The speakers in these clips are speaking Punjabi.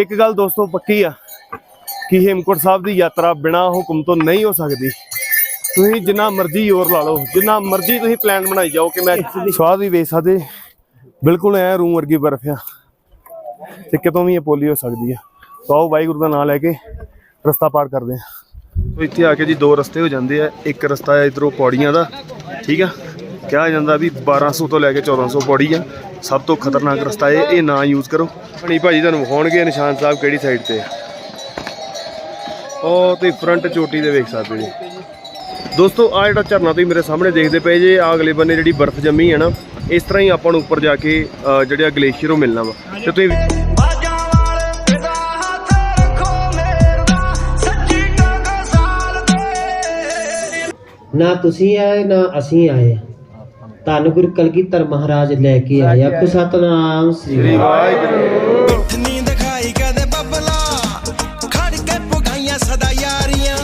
ਇੱਕ ਗੱਲ ਦੋਸਤੋ ਪੱਕੀ ਆ ਕਿ ਹੇਮਕੋਟ ਸਾਹਿਬ ਦੀ ਯਾਤਰਾ ਬਿਨਾ ਹੁਕਮ ਤੋਂ ਨਹੀਂ ਹੋ ਸਕਦੀ। ਤੁਸੀਂ ਜਿੰਨਾ ਮਰਜ਼ੀ ਜ਼ੋਰ ਲਾ ਲਓ ਜਿੰਨਾ ਮਰਜ਼ੀ ਤੁਸੀਂ ਪਲਾਨ ਬਣਾਈ ਜਾਓ ਕਿ ਮੈਂ ਸਵਾਦ ਵੀ ਵੇਖ ਸਕਦੇ। ਬਿਲਕੁਲ ਐ ਰੂਮ ਵਰਗੀ ਬਰਫ਼ ਆ ਤੇ ਕਿਤੋਂ ਵੀ ਇਹ ਪੋਲੀ ਹੋ ਸਕਦੀ ਆ। ਤਾਂ ਆਓ ਵਾਹਿਗੁਰੂ ਦਾ ਨਾਮ ਲੈ ਕੇ ਰਸਤਾ ਪਾਰ ਕਰਦੇ ਆ। ਤੋ ਇੱਥੇ ਆ ਕੇ ਜੀ ਦੋ ਰਸਤੇ ਹੋ ਜਾਂਦੇ ਆ ਇੱਕ ਰਸਤਾ ਹੈ ਇਧਰੋਂ ਪੌੜੀਆਂ ਦਾ ਠੀਕ ਆ? ਕਿਹਾ ਜਾਂਦਾ ਵੀ 1200 ਤੋਂ ਲੈ ਕੇ 1400 ਪੌੜੀ ਆ। ਸਭ ਤੋਂ ਖਤਰਨਾਕ ਰਸਤਾ ਇਹ ਇਹ ਨਾ ਯੂਜ਼ ਕਰੋ। ਹਣੀ ਭਾਜੀ ਤੁਹਾਨੂੰ ਵਿਖਾਉਣਗੇ ਨਿਸ਼ਾਨ ਸਾਹਿਬ ਕਿਹੜੀ ਸਾਈਡ ਤੇ। ਆ ਉਹ ਤੇ ਫਰੰਟ ਚੋਟੀ ਦੇ ਵੇਖ ਸਕਦੇ ਜੀ ਦੋਸਤੋ ਆ ਜਿਹੜਾ ਝਰਨਾ ਤੁਸੀਂ ਮੇਰੇ ਸਾਹਮਣੇ ਦੇਖਦੇ ਪਏ ਜੇ ਆ ਅਗਲੇ ਬੰਨੇ ਜਿਹੜੀ ਬਰਫ਼ ਜੰਮੀ ਹੈ ਨਾ ਇਸ ਤਰ੍ਹਾਂ ਹੀ ਆਪਾਂ ਨੂੰ ਉੱਪਰ ਜਾ ਕੇ ਜਿਹੜੇ ਗਲੇਸ਼ੀਅਰ ਉਹ ਮਿਲਣਾ ਵਾ। ਤੇ ਤੁਸੀਂ ਨਾ ਤੁਸੀਂ ਆਏ ਨਾ ਅਸੀਂ ਆਏ। ਧੰਨ ਗੁਰੂ ਕਲਗੀਧਰ ਮਹਾਰਾਜ ਲੈ ਕੇ ਆਏ ਆਖੋ ਸਤਨਾਮ ਸ੍ਰੀ ਵਾਹਿਗੁਰੂ। ਨੀ ਦਿਖਾਈ ਕਦੇ ਬੱਬਲਾ ਖੜ ਕੇ ਪੁਗਾਈਆਂ ਸਦਾ ਯਾਰੀਆਂ।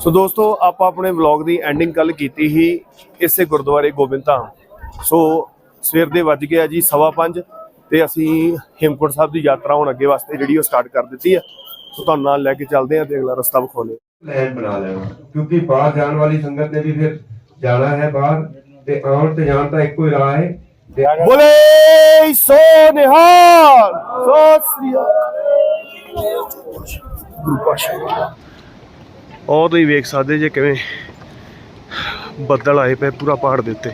ਸੋ ਦੋਸਤੋ ਆਪਾਂ ਆਪਣੇ ਵਲੌਗ ਦੀ ਐਂਡਿੰਗ ਕੱਲ ਕੀਤੀ ਸੀ ਇਸੇ ਗੁਰਦੁਆਰੇ ਗੋਬਿੰਦ ਧਾਮ। ਸੋ ਸਵੇਰ ਦੇ ਵੱਜ ਗਿਆ ਜੀ ਸਵਾ ਪੰਜ ਤੇ ਅਸੀਂ ਹੇਮਕੁੰਟ ਸਾਹਿਬ ਦੀ ਯਾਤਰਾ ਹੁਣ ਅੱਗੇ ਵਾਸਤੇ ਜਿਹੜੀ ਉਹ ਸਟਾਰਟ ਕਰ ਦਿੱਤੀ ਆ। ਸੋ ਤੁਹਾਨੂੰ ਨਾਲ ਲੈ ਕੇ ਚੱਲਦੇ ਆ ਤੇ ਅਗਲਾ ਰਸਤਾ ਵਿਖਾਉਂਦੇ ਆ। ਪਲਾਨ ਬਣਾ ਲੈਣਾ। ਕਿਉਂਕਿ ਬਾਹਰ ਜਾਣ ਵਾਲੀ ਸੰਗਤ ਨੇ ਵੀ ਫਿਰ ਜਾਣਾ ਹੈ ਬਾਹਰ। ਤੇ ਆਉਣ ਤੇ ਜਾਣ ਦਾ ਇੱਕੋ ਹੀ ਰਾਹ ਹੈ। ਬੋਲੇ ਸੋ ਨਿਹਾਲ ਸੋ ਸ੍ਰੀ ਉਹ ਤੁਸੀਂ ਵੇਖ ਸਕਦੇ ਜੇ ਕਿਵੇਂ ਬੱਦਲ ਆਏ ਪਏ ਪੂਰਾ ਪਹਾੜ ਦੇ ਉੱਤੇ।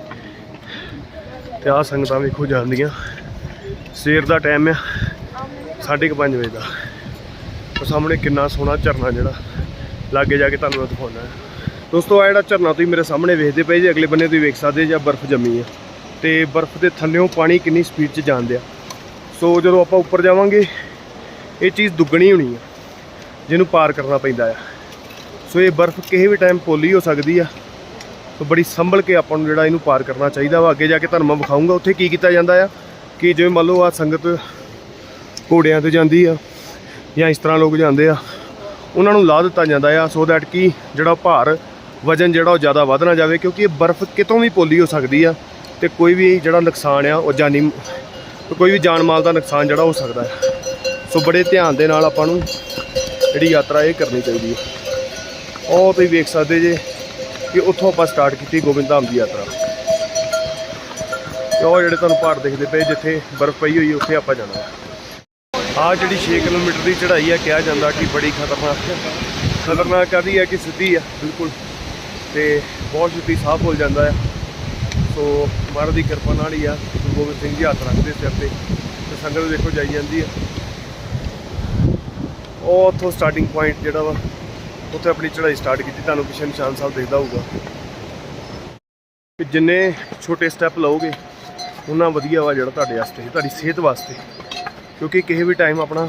ਤੇ ਆਹ ਸੰਗਤਾਂ ਵੇਖੋ ਜਾਂਦੀਆਂ। ਸਵੇਰ ਦਾ ਟਾਈਮ ਆ 5:30 ਵਜੇ ਦਾ। ਉਹ ਸਾਹਮਣੇ ਕਿੰਨਾ ਸੋਹਣਾ ਝਰਨਾ ਜਿਹੜਾ ਲਾਗੇ ਜਾ ਕੇ ਤੁਹਾਨੂੰ ਦਿਖਾਉਣਾ। ਹੈ ਦੋਸਤੋ ਆ ਜਿਹੜਾ ਝਰਨਾ ਤੁਸੀਂ ਮੇਰੇ ਸਾਹਮਣੇ ਵੇਖਦੇ ਪਏ ਜੀ, ਅਗਲੇ ਬੰਨੇ ਤੁਸੀਂ ਵੇਖ ਸਕਦੇ ਜਾਂ ਬਰਫ਼ ਜੰਮੀ ਹੈ। ਤੇ ਬਰਫ਼ ਦੇ ਥੱਲੇੋਂ ਪਾਣੀ ਕਿੰਨੀ ਸਪੀਡ 'ਚ ਜਾਂਦੇ ਆ ਸੋ ਜਦੋਂ ਆਪਾਂ ਉੱਪਰ ਜਾਵਾਂਗੇ, ਇਹ ਚੀਜ਼ ਦੁੱਗਣੀ ਹੋਣੀ ਆ, ਜਿਹਨੂੰ ਪਾਰ ਕਰਨਾ ਪੈਂਦਾ ਆ। ਸੋ ਇਹ ਬਰਫ਼ ਕਿਸੇ ਵੀ ਟਾਈਮ ਪੋਲੀ ਹੋ ਸਕਦੀ ਆ। ਸੋ ਬੜੀ ਸੰਭਲ ਕੇ ਆਪਾਂ ਨੂੰ ਜਿਹੜਾ ਇਹਨੂੰ ਪਾਰ ਕਰਨਾ ਚਾਹੀਦਾ ਵਾ। ਅੱਗੇ ਜਾ ਕੇ ਤੁਹਾਨੂੰ ਮੈਂ ਵਿਖਾਊਂਗਾ ਉੱਥੇ ਕੀ ਕੀਤਾ ਜਾਂਦਾ ਆ। ਕਿ ਜਿਵੇਂ ਮੰਨ ਲਓ ਆ ਸੰਗਤ ਘੋੜਿਆਂ ਤੇ ਜਾਂਦੀ ਆ, ਜਾਂ ਇਸ ਤਰ੍ਹਾਂ ਲੋਕ ਜਾਂਦੇ ਆ, ਉਹਨਾਂ ਨੂੰ ਲਾ ਦਿੱਤਾ ਜਾਂਦਾ ਆ। ਸੋ ਦੈਟ ਕਿ ਜਿਹੜਾ ਭਾਰ ਵਜਨ ਜਿਹੜਾ ਉਹ ਜ਼ਿਆਦਾ ਵੱਧ ਨਾ ਜਾਵੇ, ਕਿਉਂਕਿ ਇਹ ਬਰਫ਼ ਕਿਤੋਂ ਵੀ ਪੋਲੀ ਹੋ ਸਕਦੀ ਆ ਤੇ ਕੋਈ ਵੀ ਜਿਹੜਾ ਨੁਕਸਾਨ ਆ, ਉਹ ਜਾਨੀ ਕੋਈ ਵੀ ਜਾਨ ਮਾਲ ਦਾ ਨੁਕਸਾਨ ਜਿਹੜਾ ਹੋ ਸਕਦਾ ਹੈ। ਸੋ ਬੜੇ ਧਿਆਨ ਦੇ ਨਾਲ ਆਪਾਂ ਨੂੰ ਜਿਹੜੀ ਯਾਤਰਾ ਇਹ ਕਰਨੀ ਚਾਹੀਦੀ ਹੈ। ਉਹ ਤੁਸੀਂ ਵੇਖ ਸਕਦੇ ਜੇ ਕਿ ਉੱਥੋਂ ਆਪਾਂ ਸਟਾਰਟ ਕੀਤੀ ਗੋਬਿੰਦ ਧਾਮ ਦੀ ਯਾਤਰਾ। ਤੇ ਉਹ ਜਿਹੜੇ ਤੁਹਾਨੂੰ ਪਹਾੜ ਦਿਖਦੇ ਪਏ ਜਿੱਥੇ ਬਰਫ਼ ਪਈ ਹੋਈ ਉੱਥੇ ਆਪਾਂ ਜਾਣਾ ਹੈ। ਆ ਜਿਹੜੀ 6 ਕਿਲੋਮੀਟਰ ਦੀ ਚੜ੍ਹਾਈ ਆ ਕਿਹਾ ਜਾਂਦਾ ਕਿ ਬੜੀ ਖਤਰਨਾਕ ਖਤਰਨਾਕ ਕਾਹਦੀ ਹੈ ਕਿ ਸਿੱਧੀ ਆ ਬਿਲਕੁਲ। ਤੇ ਬਹੁਤ ਛੇਤੀ ਸਾਫ਼ ਭੁੱਲ ਜਾਂਦਾ ਹੈ। ਸੋ ਮਹਾਰਾਜ ਦੀ ਕਿਰਪਾ ਨਾਲ ਹੀ ਆ, ਗੁਰੂ ਗੋਬਿੰਦ ਸਿੰਘ ਜੀ ਹੱਥ ਰੱਖਦੇ ਸਿਰ ਤੇ ਤੇ ਸੰਗਤ ਦੇਖੋ ਜਾਈ ਜਾਂਦੀ ਆ ਉਹ ਉੱਥੋਂ ਸਟਾਰਟਿੰਗ ਪੁਆਇੰਟ ਜਿਹੜਾ ਵਾ, ਉੱਥੇ ਆਪਣੀ ਚੜ੍ਹਾਈ ਸਟਾਰਟ ਕੀਤੀ। ਤੁਹਾਨੂੰ ਕਿਸ਼ਨ ਨਿਸ਼ਾਨ ਸਾਹਿਬ ਦੇਖਦਾ ਹੋਊਗਾ। ਕਿ ਜਿੰਨੇ ਛੋਟੇ ਸਟੈਪ ਲਓਗੇ ਉਹਨਾਂ ਵਧੀਆ ਵਾ ਜਿਹੜਾ ਤੁਹਾਡੇ ਵਾਸਤੇ, ਤੁਹਾਡੀ ਸਿਹਤ ਵਾਸਤੇ। ਕਿਉਂਕਿ ਕਿਸੇ ਵੀ ਟਾਈਮ ਆਪਣਾ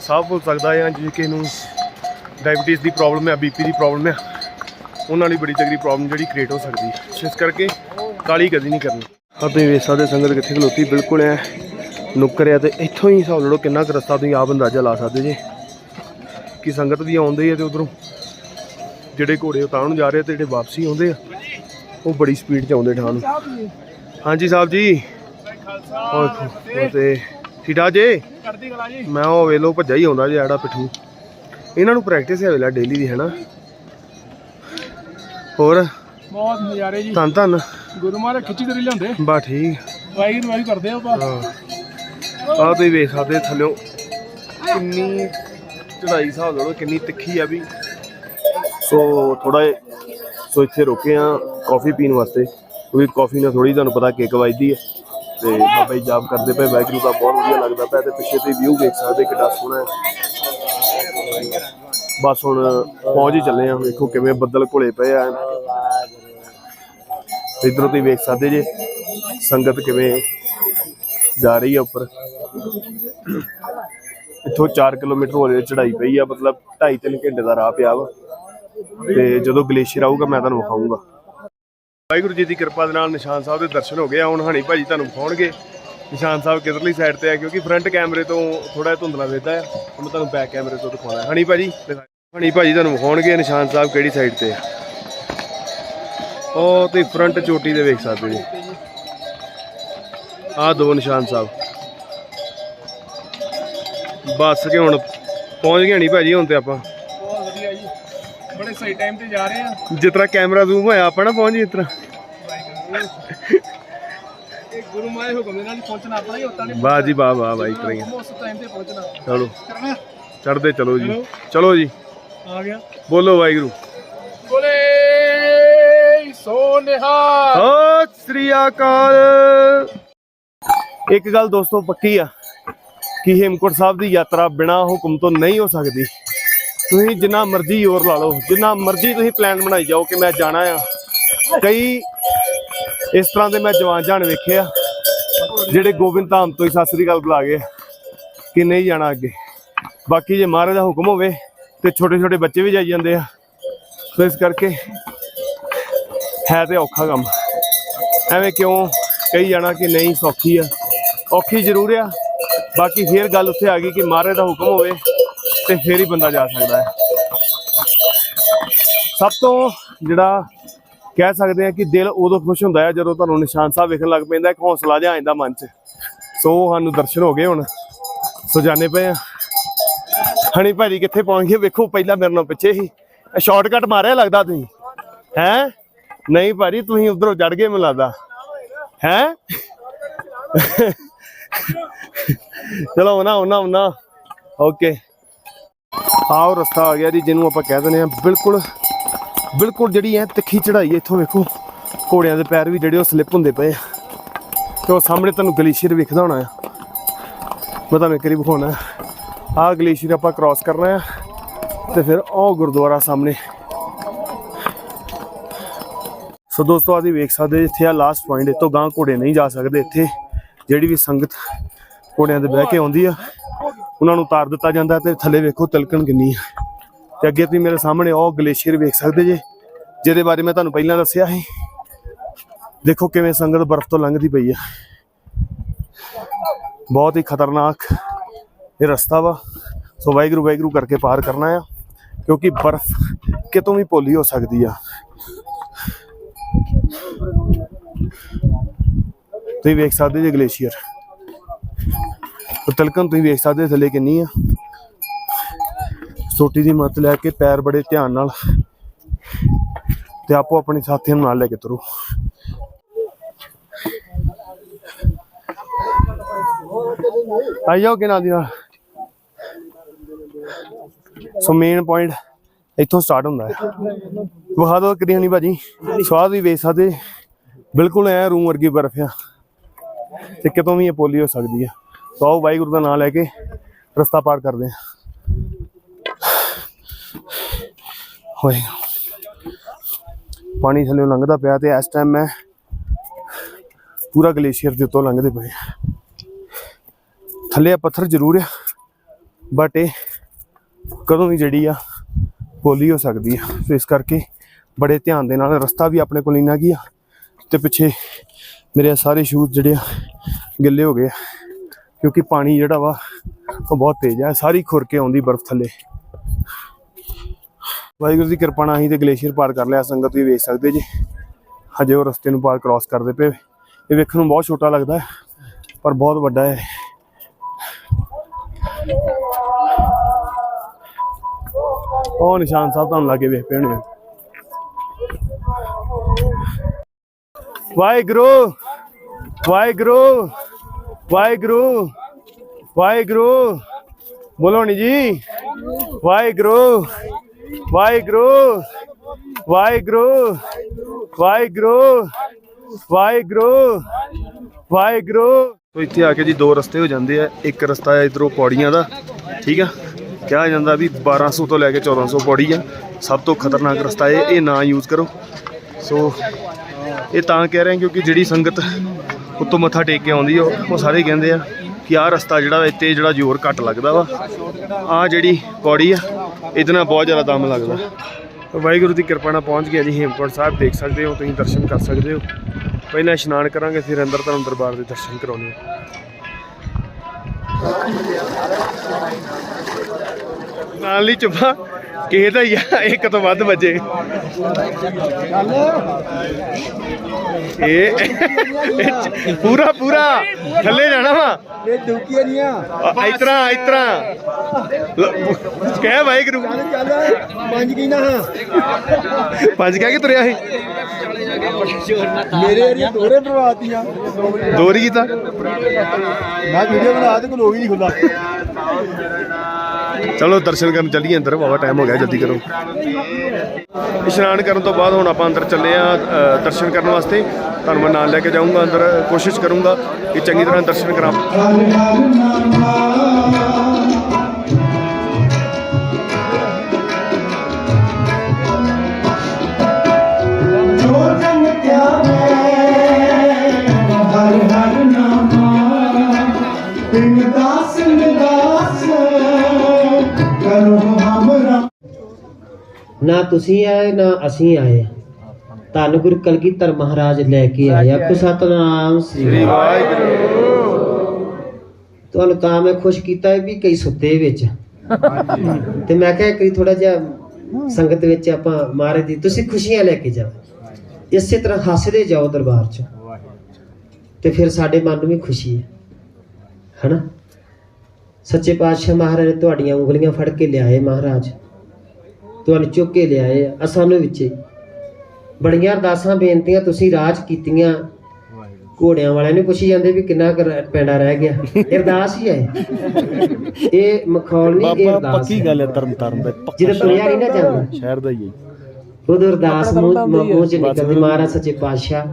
ਸਾਹ ਭੁੱਲ ਸਕਦਾ ਹੈ ਜੇ ਕਿਸੇ ਨੂੰ ਡਾਇਬੀਟੀਜ਼ ਦੀ ਪ੍ਰੋਬਲਮ ਹੈ ਬੀਪੀ ਦੀ ਪ੍ਰੋਬਲਮ ਹੈ ਉਹਨਾਂ ਲਈ ਬੜੀ ਤਗੜੀ ਪ੍ਰੋਬਲਮ ਜਿਹੜੀ ਕ੍ਰੀਏਟ ਹੋ ਸਕਦੀ ਹੈ। ਇਸ ਕਰਕੇ ਕਾਲੀ ਕਦੀ ਨਹੀਂ ਕਰਨੀ। ਆ ਤੁਸੀਂ ਵੇਖ ਸਕਦੇ ਸੰਗਤ ਕਿੱਥੇ ਖਲੋਤੀ? ਬਿਲਕੁਲ ਐ। ਨੁੱਕਰ ਆ ਤੇ ਇੱਥੋਂ ਹੀ ਹਿਸਾਬ ਲੜੋ ਕਿੰਨਾ ਕੁ ਰਸਤਾ ਤੁਸੀਂ ਆਪ ਅੰਦਾਜ਼ਾ ਲਾ ਸਕਦੇ ਜੇ। ਕਿ ਸੰਗਤ ਵੀ ਆਉਂਦੇ ਆ ਤੇ ਉਧਰੋਂ ਜਿਹੜੇ ਘੋੜੇ ਉਤਾਂ ਨੂੰ ਜਾ ਰਹੇ ਤੇ ਜਿਹੜੇ ਵਾਪਸੀ ਆਉਂਦੇ ਆ ਉਹ ਬੜੀ ਸਪੀਡ 'ਚ ਆਉਂਦੇ ਠਾਂ ਨੂੰ। ਹਾਂਜੀ ਸਾਹਿਬ ਜੀ। ਤੇ ਠੀਕਾ ਜੇ? ਮੈਂ ਉਹ ਵੇਲੋ ਭੱਜਾ ਹੀ ਆਉਂਦਾ ਜੇ ਆੜਾ ਪਿੱਠੂ। ਇਹਨਾਂ ਨੂੰ ਪ੍ਰੈਕਟਿਸ ਹੈ ਵੇਲਾ ਡੇਲੀ ਦੀ ਹੈਨਾ ਹੋਰ? ਬਹੁਤ ਨਜ਼ਾਰੇ ਜੀ। ਧੰਨ ਧੰਨ। ਗੁਰੂ ਮਹਾਰਾਜ ਖਿੱਚੀ ਤੇਰੀ ਲਿਆਉਂਦੇ। ਬਾ ਠੀਕ। ਵਾਹਿਗੁਰੂ ਵਾਹਿਗੁਰੂ ਕਰਦੇ ਆ ਹਾਂ। ਆਹ ਤੁਸੀਂ ਵੇਖ ਸਕਦੇ ਥੱਲਿਓ। ਕਿੰਨੀ ਚੜਾਈ ਹਿਸਾਬ ਲੜੋ ਕਿੰਨੀ ਤਿੱਖੀ ਆ ਵੀ। ਸੋ ਥੋੜਾ ਸੋ ਇੱਥੇ ਰੁਕੇ ਆ ਕਾਫੀ ਪੀਣ ਵਾਸਤੇ। ਕਿਉਂਕਿ ਕਾਫੀ ਨਾਲ ਥੋੜੀ ਤੁਹਾਨੂੰ ਪਤਾ ਕਿੱਕ ਵੱਜਦੀ ਹੈ। ਤੇ ਬਾਬਾ ਜੀ ਜਾਪ ਕਰਦੇ ਪਏ ਵਾਹਿਗੁਰੂ ਦਾ ਬਹੁਤ ਵਧੀਆ ਲੱਗਦਾ ਪਿਆ ਤੇ ਪਿੱਛੇ ਤੇ ਵਿਊ ਵੇਖ ਸਕਦੇ ਕਿੰਨਾ ਸੋਹਣਾ ਹੈ। ਬਸ ਹੁਣ ਪਹੁੰਚ ਹੀ ਚੱਲੇ ਆ ਵੇਖੋ ਕਿਵੇਂ ਬੱਦਲ ਘੁਲੇ ਪਏ ਆ। ਇਧਰੋਂ ਤੁਸੀਂ ਵੇਖ ਸਕਦੇ ਜੇ, ਸੰਗਤ ਕਿਵੇਂ ਜਾ ਰਹੀ ਆ ਉੱਪਰ। ਇੱਥੋਂ 4 ਕਿਲੋਮੀਟਰ ਹੋ ਰਿਹਾ ਚੜਾਈ ਪਈ ਆ, ਮਤਲਬ 2.5 ਘੰਟੇ ਦਾ ਰਾਹ ਪਿਆ ਵਾ। ਤੇ ਜਦੋਂ ਗਲੇਸ਼ੀਅਰ ਆਊਗਾ, ਮੈਂ ਤੁਹਾਨੂੰ ਵਿਖਾਊਂਗਾ। ਵਾਹਿਗੁਰੂ ਜੀ ਦੀ ਕਿਰਪਾ ਦੇ ਨਾਲ ਨਿਸ਼ਾਨ ਸਾਹਿਬ ਦੇ ਦਰਸ਼ਨ ਹੋ ਗਏ ਹੁਣ ਹਣੀ ਭਾਜੀ ਤੁਹਾਨੂੰ ਵਿਖਾਉਣਗੇ। ਨਿਸ਼ਾਨ ਸਾਹਿਬ ਕਿਧਰਲੀ ਸਾਈਡ ਤੇ ਆ, ਕਿਉਂਕਿ ਫਰੰਟ ਕੈਮਰੇ ਤੋਂ ਥੋੜਾ ਜਿਹਾ ਧੁੰਦਲਾ ਵੇਖਦਾ ਹੈ ਹੁਣ ਤੁਹਾਨੂੰ ਬੈਕ ਕੈਮਰੇ ਤੋਂ ਦਿਖਾਉਣਾ। ਹੈ ਹਣੀ ਭਾਜੀ ਹਣੀ ਭਾਜੀ ਤੁਹਾਨੂੰ ਵਿਖਾਉਣਗੇ ਨਿਸ਼ਾਨ ਸਾਹਿਬ ਕਿਹੜੀ ਸਾਈਡ ਤੇ ਆ। ਉਹ ਤੇ ਫਰੰਟ ਚੋਟੀ ਦੇ ਵੇਖ ਸਕਦੇ ਜੀ। ਆਹ ਦੋ ਨਿਸ਼ਾਨ ਸਾਹਿਬ। ਬੱਸ ਕੇ ਹੁਣ ਪਹੁੰਚ ਗਏ ਨਹੀਂ ਭਾਜੀ ਹੁਣ ਤੇ ਆਪਾਂ। ਬਹੁਤ ਵਧੀਆ ਜੀ। ਬੜੇ ਸਹੀ ਟਾਈਮ ਤੇ ਜਾ ਰਹੇ ਆ। ਜਿਸ ਤਰ੍ਹਾਂ ਕੈਮਰਾ ਜ਼ੂਮ ਹੋਇਆ ਆਪਾਂ ਨਾ ਪਹੁੰਚ ਗਏ ਇਸ ਤਰ੍ਹਾਂ। ਇਹ ਗੁਰੂ ਮਾਏ ਹੁਕਮ ਨਾਲ ਪਹੁੰਚਣਾ ਆਪਣਾ ਹੀ ਹੁੰਦਾ ਨਹੀਂ ਵਾਹ ਜੀ ਵਾਹ ਵਾਹ ਬਾਈ ਕਰੀ ਉਸ ਟਾਈਮ ਤੇ ਪਹੁੰਚਣਾ। ਚਲੋ। ਚੜਦੇ ਚਲੋ ਜੀ। ਚਲੋ ਜੀ। ਆ ਗਿਆ। ਬੋਲੋ ਵਾਹਿਗੁਰੂ। ਬੋਲੇ ਨਿਹਾਲ ਸਤਿ ਸ੍ਰੀ ਅਕਾਲ। ਇੱਕ ਗੱਲ ਦੋਸਤੋ ਪੱਕੀ ਆ ਕਿ ਹੇਮਕੁੰਟ ਸਾਹਿਬ ਦੀ ਯਾਤਰਾ ਬਿਨਾ ਹੁਕਮ ਤੋਂ ਨਹੀਂ ਹੋ ਸਕਦੀ। ਤੁਸੀਂ ਜਿੰਨਾ ਮਰਜ਼ੀ ਜ਼ੋਰ ਲਾ ਲਓ, ਜਿੰਨਾ ਮਰਜ਼ੀ ਤੁਸੀਂ ਪਲਾਨ ਬਣਾਈ ਜਾਓ ਕਿ ਮੈਂ ਜਾਣਾ ਆ। ਕਈ ਇਸ ਤਰ੍ਹਾਂ ਦੇ ਮੈਂ ਜਵਾਨ ਜਾਣ ਵੇਖੇ ਆ, ਜਿਹੜੇ ਗੋਬਿੰਦ ਧਾਮ ਤੋਂ ਹੀ ਸਤਿ ਸ੍ਰੀ ਅਕਾਲ ਬੁਲਾ ਗਏ ਕਿ ਨਹੀਂ ਜਾਣਾ ਅੱਗੇ। ਬਾਕੀ ਜੇ ਮਹਾਰਾਜ ਦਾ ਹੁਕਮ ਹੋਵੇ ਤੇ ਛੋਟੇ ਛੋਟੇ ਬੱਚੇ ਵੀ ਜਾਈ ਜਾਂਦੇ ਆ। ਸੋ ਇਸ ਕਰਕੇ ਹੈ ਤੇ ਔਖਾ ਕੰਮ। ਐਵੇਂ ਕਿਉਂ ਕਹੀ ਜਾਣਾ ਕਿ ਨਹੀਂ, ਸੌਖੀ ਆ। ਔਖੀ ਜ਼ਰੂਰ ਆ। ਬਾਕੀ ਫੇਰ ਗੱਲ ਉੱਥੇ ਆ ਗਈ ਕਿ ਮਹਾਰਾਜ ਦਾ ਹੁਕਮ ਹੋਵੇ ਤੇ ਫੇਰ ਹੀ ਬੰਦਾ ਜਾ ਸਕਦਾ ਹੈ। ਸਭ ਤੋਂ ਜਿਹੜਾ ਕਹਿ ਸਕਦੇ ਆ ਕਿ ਦਿਲ ਉਦੋਂ ਖੁਸ਼ ਹੁੰਦਾ ਹੈ ਜਦੋਂ ਤੁਹਾਨੂੰ ਨਿਸ਼ਾਨ ਸਾਹਿਬ ਵੇਖਣ ਲੱਗ ਪੈਂਦਾ ਇੱਕ ਹੌਸਲਾ ਜਿਹਾ ਆ ਜਾਂਦਾ ਮਨ 'ਚ। ਸੋ ਸਾਨੂੰ ਦਰਸ਼ਨ ਹੋ ਗਏ ਹੁਣ। ਸੋ ਜਾਣੇ ਪਏ ਆ ਹਣੀ ਭਾਜੀ ਕਿੱਥੇ ਪਹੁੰਚ ਗਏ? ਵੇਖੋ, ਪਹਿਲਾਂ ਮੇਰੇ ਨਾਲ ਪਿੱਛੇ ਹੀ ਸ਼ਾਰਟਕਟ ਮਾਰਿਆ ਲੱਗਦਾ ਤੁਸੀਂ। ਹੈ? ਨਹੀਂ ਭਾਜੀ, ਤੁਸੀਂ ਉਧਰੋਂ ਚੜ ਗਏ ਮੈਨੂੰ ਲੱਗਦਾ। ਹੈ? ਚਲੋ ਉਹਨਾਂ ਉਹਨਾਂ ਉਹਨਾਂ ਓਕੇ। ਆਓ ਰਸਤਾ ਆ ਗਿਆ ਜੀ, ਜਿਹਨੂੰ ਆਪਾਂ ਕਹਿ ਦਿੰਦੇ ਆ ਬਿਲਕੁਲ ਬਿਲਕੁਲ ਜਿਹੜੀ ਐ ਤਿੱਖੀ ਚੜਾਈ ਇੱਥੋਂ ਵੇਖੋ। ਘੋੜਿਆਂ ਦੇ ਪੈਰ ਵੀ ਜਿਹੜੇ ਉਹ ਸਲਿੱਪ ਹੁੰਦੇ ਪਏ ਆ। ਤੇ ਉਹ ਸਾਹਮਣੇ ਤੁਹਾਨੂੰ ਗਲੇਸ਼ੀਅਰ ਵਿਖਦਾ ਹੋਣਾ ਆ। ਮੈਂ ਤੁਹਾਨੂੰ ਇੱਕ ਵਾਰੀ ਵਿਖਾਉਣਾ ਆਹ ਗਲੇਸ਼ੀਅਰ ਆਪਾਂ ਕ੍ਰਾਸ ਕਰਨਾ ਆ। ਤੇ ਫਿਰ ਉਹ ਗੁਰਦੁਆਰਾ ਸਾਹਮਣੇ। ਸੋ ਦੋਸਤੋ ਅਸੀਂ ਵੇਖ ਸਕਦੇ ਇੱਥੇ ਆ ਲਾਸਟ ਪੁਆਇੰਟ ਇਤੋਂ ਗਾਂ ਘੋੜੇ ਨਹੀਂ ਜਾ ਸਕਦੇ। ਇੱਥੇ ਜਿਹੜੀ ਵੀ ਸੰਗਤ ਘੋੜਿਆਂ ਤੇ ਬਹਿ ਕੇ ਆਉਂਦੀ ਆ, ਉਹਨਾਂ ਨੂੰ ਉਤਾਰ ਦਿੱਤਾ ਜਾਂਦਾ ਤੇ ਥੱਲੇ ਵੇਖੋ ਤਿਲਕਣ ਕਿੰਨੀ ਆ। ਤੇ ਅੱਗੇ ਤੁਸੀਂ ਮੇਰੇ ਸਾਹਮਣੇ ਉਹ ਗਲੇਸ਼ੀਅਰ ਵੇਖ ਸਕਦੇ ਜੇ, ਜਿਹਦੇ ਬਾਰੇ ਮੈਂ ਤੁਹਾਨੂੰ ਪਹਿਲਾਂ ਦੱਸਿਆ ਸੀ। ਦੇਖੋ ਕਿਵੇਂ ਸੰਗਤ ਬਰਫ਼ ਤੋਂ ਲੰਘਦੀ ਪਈ ਆ। ਬਹੁਤ ਹੀ ਖਤਰਨਾਕ ਇਹ ਰਸਤਾ ਵਾ। ਸੋ ਵਾਹਿਗੁਰੂ ਵਾਹਿਗੁਰੂ ਕਰਕੇ ਪਾਰ ਕਰਨਾ ਆ, ਕਿਉਂਕਿ ਬਰਫ਼ ਕਿਤੋਂ ਵੀ ਪੋਲੀ ਹੋ ਸਕਦੀ ਆ। ਤੁਸੀਂ ਵੇਖ ਸਕਦੇ ਜੇ ਗਲੇਸ਼ੀਅਰ। ਤਲਕਣ ਤੁਸੀਂ ਵੇਖ ਸਕਦੇ ਥੱਲੇ ਕਿੰਨੀ ਆ। ਸੋਟੀ ਦੀ ਮੱਤ ਲੈ ਕੇ ਪੈਰ ਬੜੇ ਧਿਆਨ ਨਾਲ ਤੇ ਆਪੋ ਆਪਣੇ ਸਾਥੀਆਂ ਨੂੰ ਨਾਲ ਲੈ ਕੇ ਤੁਰੋ। ਆਈ ਜਾਓ ਕਿ ਨਾਲ ਦੀ ਨਾਲ। ਸੋ ਮੇਨ ਪੁਆਇੰਟ ਇੱਥੋਂ ਸਟਾਰਟ ਹੁੰਦਾ ਹੈ। ਵਿਖਾ ਦਿਓ ਕਿੰਨੀ ਨਹੀਂ ਭਾਜੀ। ਸਵਾਦ ਵੀ ਵੇਚ ਸਕਦੇ। ਬਿਲਕੁਲ ਐ ਰੂਮ ਵਰਗੀ ਬਰਫ਼ ਆ। ਤੇ ਕਿਤੋਂ ਵੀ ਇਹ ਪੋਲੀ ਹੋ ਸਕਦੀ ਆ ਤਾਂ ਆਓ ਵਾਹਿਗੁਰੂ ਦਾ ਨਾਮ ਲੈ ਕੇ ਰਸਤਾ ਪਾਰ ਕਰਦੇ ਹਾਂ। ਹੋਏ। ਪਾਣੀ ਥੱਲੇ ਲੰਘਦਾ ਪਿਆ ਤੇ ਇਸ ਟਾਈਮ ਮੈਂ ਪੂਰਾ ਗਲੇਸ਼ੀਅਰ ਦੇ ਉੱਤੋਂ ਲੰਘਦੇ ਪਏ ਥੱਲੇ ਆ ਪੱਥਰ ਜ਼ਰੂਰ ਆ ਬਟ ਇਹ ਕਦੋਂ ਵੀ ਜਿਹੜੀ ਆ ਪੋਲੀ ਹੋ ਸਕਦੀ ਆ। ਸੋ ਇਸ ਕਰਕੇ ਬੜੇ ਧਿਆਨ ਦੇ ਨਾਲ ਰਸਤਾ ਵੀ ਆਪਣੇ ਕੋਲ ਇੰਨਾ ਕੀ ਆ ਤੇ ਪਿੱਛੇ ਮੇਰੇ ਸਾਰੇ ਸ਼ੂਜ਼ ਜਿਹੜੇ ਆ, ਗਿੱਲੇ ਹੋ ਗਏ ਆ। ਕਿਉਂਕਿ ਪਾਣੀ ਜਿਹੜਾ ਵਾ, ਉਹ ਬਹੁਤ ਤੇਜ਼ ਆ। ਸਾਰੀ ਖੁਰ ਕੇ ਆਉਂਦੀ ਬਰਫ਼ ਥੱਲੇ। ਵਾਹਿਗੁਰੂ ਦੀ ਕਿਰਪਾ ਨਾਲ ਅਸੀਂ ਤੇ ਗਲੇਸ਼ੀਅਰ ਪਾਰ ਕਰ ਲਿਆ। ਸੰਗਤ ਵੀ ਵੇਖ ਸਕਦੇ ਜੀ। ਹਜੇ ਉਹ ਰਸਤੇ ਨੂੰ ਪਾਰ ਕ੍ਰਾਸ ਕਰਦੇ ਪਏ ਇਹ ਵੇਖਣ ਨੂੰ ਬਹੁਤ ਛੋਟਾ ਲੱਗਦਾ ਪਰ ਬਹੁਤ ਵੱਡਾ ਹੈ। ਉਹ ਨਿਸ਼ਾਨ ਸਾਹਿਬ ਤੁਹਾਨੂੰ ਲਾਗੇ ਵੇਖ ਪਏ ਹੋਣੇ ਆ। ਵਾਹਿਗੁਰੂ ਵਾਹਿਗੁਰੂ ਵਾਹਿਗੁਰੂ ਵਾਹਿਗੁਰੂ। ਬੋਲੋ ਨੀ ਜੀ। ਵਾਹਿਗੁਰੂ ਵਾਹਿਗੁਰੂ ਵਾਹਿਗੁਰੂ ਵਾਹਿਗੁਰੂ ਵਾਹਿਗੁਰੂ ਵਾਹਿਗੁਰੂ। ਤੋ ਇੱਥੇ ਆ ਕੇ ਜੀ ਦੋ ਰਸਤੇ ਹੋ ਜਾਂਦੇ ਆ। ਇੱਕ ਰਸਤਾ ਹੈ ਇਧਰੋਂ ਪੌੜੀਆਂ ਦਾ, ਠੀਕ ਆ? ਕਿਹਾ ਜਾਂਦਾ ਵੀ 1200 ਤੋਂ ਲੈ ਕੇ 1400 ਪੌੜੀ ਆ। ਸਭ ਤੋਂ ਖਤਰਨਾਕ ਰਸਤਾ ਹੈ ਇਹ ਨਾ ਯੂਜ਼ ਕਰੋ। ਸੋ ਇਹ ਤਾਂ ਕਹਿ ਰਹੇ ਕਿਉਂਕਿ ਜਿਹੜੀ ਸੰਗਤ ਉੱਤੋਂ ਮੱਥਾ ਟੇਕ ਕੇ ਆਉਂਦੀ ਆ, ਉਹ ਉਹ ਸਾਰੇ ਕਹਿੰਦੇ ਆ ਕਿ ਆਹ ਰਸਤਾ ਜਿਹੜਾ ਵਾ ਇੱਥੇ ਜਿਹੜਾ ਜ਼ੋਰ ਘੱਟ ਲੱਗਦਾ ਵਾ, ਆਹ ਜਿਹੜੀ ਪੌੜੀ ਆ, ਇਹਦੇ ਨਾਲ ਬਹੁਤ ਜ਼ਿਆਦਾ ਦਮ ਲੱਗਦਾ। ਵਾਹਿਗੁਰੂ ਦੀ ਕਿਰਪਾ ਨਾਲ ਪਹੁੰਚ ਗਿਆ ਜੀ, ਹੇਮਕੁੰਟ ਸਾਹਿਬ ਦੇਖ ਸਕਦੇ ਹੋ, ਤੁਸੀਂ ਦਰਸ਼ਨ ਕਰ ਸਕਦੇ ਹੋ। ਪਹਿਲਾਂ ਇਸ਼ਨਾਨ ਕਰਾਂਗੇ, ਫਿਰ ਅੰਦਰ ਤੁਹਾਨੂੰ ਦਰਬਾਰ ਦੇ ਦਰਸ਼ਨ ਕਰਾਉਣੇ ਨਾਲ ਹੀ ਚੁੱਪਾ। ਕਿਸੇ ਦਾ ਹੀ ਇੱਕ ਤੋਂ ਵੱਧ ਵੱਜੇ। ਇਹ ਇਹ ਪੂਰਾ ਪੂਰਾ। ਥੱਲੇ ਜਾਣਾ ਵਾ। ਇਹ ਦੁਕੀਆਂ ਨਹੀਂ ਆ। ਇਤਰਾ ਇਤਰਾ। ਕਹਿ ਵਾਹਿਗੁਰੂ। ਚੱਲ ਪੰਜ ਕੀ ਨਾ ਹਾਂ। ਪੰਜ ਕਹਿ ਕੇ ਤੁਰਿਆ ਸੀ। ਮੇਰੇ ਏਰੀਆ ਦੋਰੇ ਪਰਵਾਤੀਆਂ ਦੋਰੀ ਕੀਤਾ ਮੈਂ ਵੀਡੀਓ ਬਣਾ ਤੇ ਕੋਈ ਲੋਕ ਹੀ ਨਹੀਂ ਖੁੱਲਾ ਚਲੋ ਦਰਸ਼ਨ ਕਰਨ ਚੱਲੀਏ ਅੰਦਰ ਬਾਬਾ ਟਾਈਮ ਹੋ ਗਿਆ ਜਲਦੀ ਕਰੋ। ਇਸ਼ਨਾਨ ਕਰਨ ਤੋਂ ਬਾਅਦ ਹੁਣ ਆਪਾਂ ਅੰਦਰ ਚੱਲੇ ਆ ਦਰਸ਼ਨ ਕਰਨ ਵਾਸਤੇ। ਤੁਹਾਨੂੰ ਮੈਂ ਨਾਲ ਲੈ ਕੇ ਜਾਊਂਗਾ ਅੰਦਰ, ਕੋਸ਼ਿਸ਼ ਕਰੂੰਗਾ ਕਿ ਚੰਗੀ ਤਰ੍ਹਾਂ ਦਰਸ਼ਨ ਕਰਾਂ। ਨਾ ਤੁਸੀਂ ਆਏ ਨਾ ਅਸੀਂ ਆਏ। ਧੰਨ ਗੁਰੂ ਕਲਗੀਧਰ ਮਹਾਰਾਜ ਲੈ ਕੇ ਆਏ। ਆਖੋ ਸਤਨਾਮ ਸ੍ਰੀ ਵਾਹਿਗੁਰੂ। ਤੁਹਾਨੂੰ ਤਾਂ ਮੈਂ ਖੁਸ਼ ਕੀਤਾ ਵੀ ਕਈ ਸੁੱਤੇ ਵਿੱਚ। ਤੇ ਮੈਂ ਕਿਹਾ ਕਈ ਥੋੜਾ ਜਿਹਾ ਸੰਗਤ ਵਿੱਚ ਆਪਾਂ ਮਹਾਰਾਜ ਦੀ ਤੁਸੀਂ ਖੁਸ਼ੀਆਂ ਲੈ ਕੇ ਜਾਓ। ਇਸੇ ਤਰ੍ਹਾਂ ਹੱਸਦੇ ਜਾਓ ਦਰਬਾਰ 'ਚ। ਤੇ ਫਿਰ ਸਾਡੇ ਮਨ ਨੂੰ ਵੀ ਖੁਸ਼ੀ ਹੈ। ਹਨਾ? ਸੱਚੇ ਪਾਤਸ਼ਾਹ ਮਹਾਰਾਜ ਨੇ ਤੁਹਾਡੀਆਂ ਉਂਗਲੀਆਂ ਫੜ ਕੇ ਲਿਆਏ ਮਹਾਰਾਜ। ਤੁਹਾਨੂੰ ਚੁੱਕ ਕੇ ਲਿਆਏ ਆ ਸਾਨੂੰ ਵਿੱਚੇ। ਬੜੀਆਂ ਅਰਦਾਸਾਂ ਬੇਨਤੀਆਂ ਤੁਸੀਂ ਰਾਜ ਕੀਤੀਆਂ। ਘੋੜਿਆਂ ਵਾਲਿਆਂ ਨੂੰ ਪੁੱਛੀ ਜਾਂਦੇ ਵੀ ਕਿੰਨਾ ਪੈਂਡਾ ਰਹਿ ਗਿਆ। ਅਰਦਾਸ ਹੀ ਹੈ। ਇਹ ਮਖੌਲ ਨਹੀਂ ਇਹ ਅਰਦਾਸ ਪੱਕੀ ਗੱਲ ਹੈ ਤਰਨ ਤਰਨ ਦੇ ਜਦੋਂ ਤੁਰਿਆ ਨਹੀਂ ਨਾ ਜਾਂਦਾ। ਸ਼ਹਿਰ ਦਾ ਹੀ ਹੈ। ਉਦੋਂ ਅਰਦਾਸ ਮੂੰਹ ਮੂੰਹ ਚ ਨਿਕਲਦੀ ਮਹਾਰਾਜ ਸੱਚੇ ਪਾਤਸ਼ਾਹ।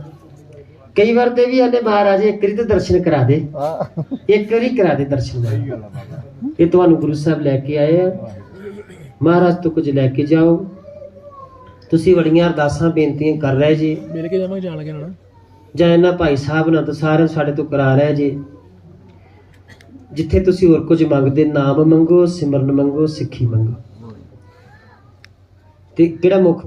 ਕਈ ਵਾਰ ਤੇ ਵੀ ਆਨੇ ਮਹਾਰਾਜ ਇੱਕ ਵਾਰੀ ਤੇ ਦਰਸ਼ਨ ਕਰਾ ਦੇ। ਇੱਕ ਵਾਰੀ ਕਰਾ ਦੇ ਦਰਸ਼ਨ। ਇਹ ਤੁਹਾਨੂੰ ਗੁਰੂ ਸਾਹਿਬ ਲੈ ਕੇ ਆਏ ਆ। ਮਹਾਰਾਜ ਤੋਂ ਕੁਝ ਲੈ ਕੇ ਜਾਓ। ਤੁਸੀਂ ਬੜੀਆਂ ਅਰਦਾਸਾਂ ਬੇਨਤੀਆਂ ਕਰ ਰਹੇ ਜੀ। ਮਿਲ ਕੇ ਜਾਵਾਂਗੇ ਜਾਣ ਲੱਗੇ ਨਾ ਜਾਂ ਇਹਨਾਂ ਭਾਈ ਸਾਹਿਬ ਨਾਲ ਤਾਂ ਸਾਰੇ ਸਾਡੇ ਤੋਂ ਕਰਾ ਰਹੇ ਜੀ। ਜਿੱਥੇ ਤੁਸੀਂ ਹੋਰ ਕੁਝ ਮੰਗਦੇ ਨਾਮ ਮੰਗੋ ਸਿਮਰਨ ਮੰਗੋ ਸਿੱਖੀ ਮੰਗੋ। ਤੇ ਕਿਹੜਾ ਮੁੱਖ